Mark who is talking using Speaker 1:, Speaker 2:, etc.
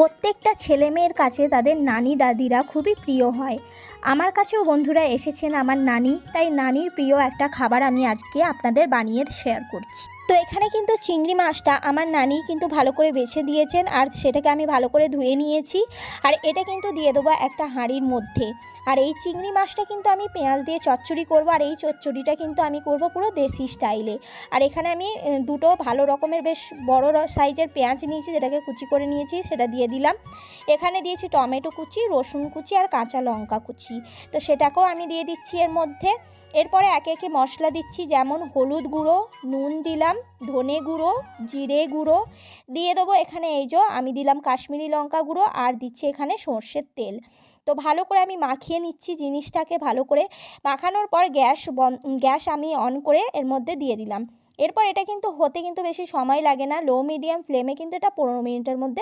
Speaker 1: প্রত্যেকটা ছেলে মেয়ের কাছে তাদের নানি দাদিরা খুবই প্রিয় হয়। আমার কাছেও বন্ধুরা এসেছেন আমার নানি, তাই নানির প্রিয় একটা খাবার আমি আজকে আপনাদের বানিয়ে শেয়ার করছি। তো এখানে কিন্তু চিংড়ি মাছটা আমার নানি কিন্তু ভালো করে বেছে দিয়েছেন আর সেটাকে আমি ভালো করে ধুয়ে নিয়েছি। আর এটা কিন্তু দিয়ে দেবো একটা হাঁড়ির মধ্যে। আর এই চিংড়ি মাছটা কিন্তু আমি পেঁয়াজ দিয়ে চচ্চড়ি করব আর এই চচ্চড়িটা কিন্তু আমি করব পুরো দেশি স্টাইলে। আর এখানে আমি দুটো ভালো রকমের বেশ বড় সাইজের পেঁয়াজ নিয়েছি, যেটাকে কুচি করে নিয়েছি, সেটা দিয়ে দিলাম। এখানে দিয়েছি টমেটো কুচি, রসুন কুচি আর কাঁচা লঙ্কা কুচি। তো সেটাকেও আমি দিয়ে দিচ্ছি এর মধ্যে। এরপরে একে একে মশলা দিচ্ছি, যেমন হলুদ গুঁড়ো, নুন দিলাম ধনে গুঁড়ো, জিরে গুঁড়ো দিয়ে দেবো এখানে এই যে আমি দিলাম কাশ্মীরি লঙ্কা গুঁড়ো আর দিচ্ছি এখানে সর্ষের তেল। তো ভালো করে আমি মাখিয়ে নিচ্ছি জিনিসটাকে ভালো করে। মাখানোর পর গ্যাস গ্যাস আমি অন করে এর মধ্যে দিয়ে দিলাম। এরপর এটা কিন্তু হতে কিন্তু বেশি সময় লাগে না, লো মিডিয়াম ফ্লেমে কিন্তু এটা পনেরো মিনিটের মধ্যে